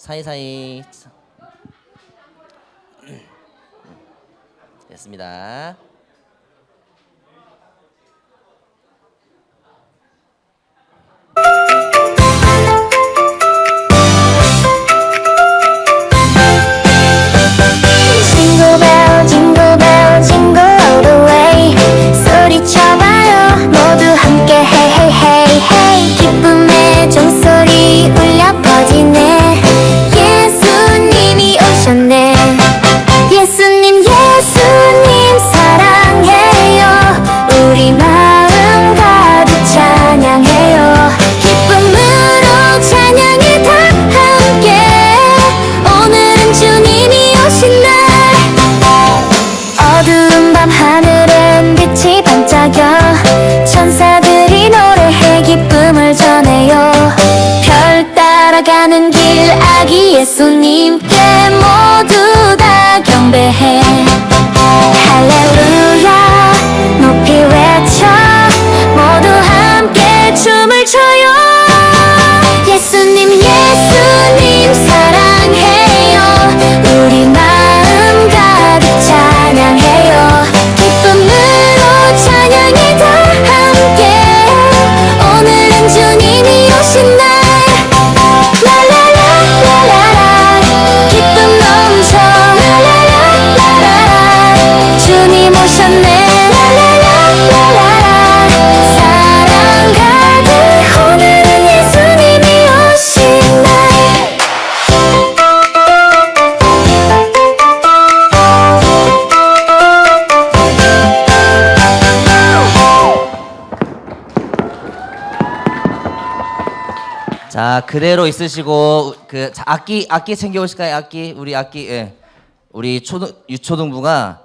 사이사이 됐습니다. 자 그대로 있으시고 그 자, 악기 악기 챙겨 오실까요? 악기 우리 악기 예. 우리 초등 유초등부가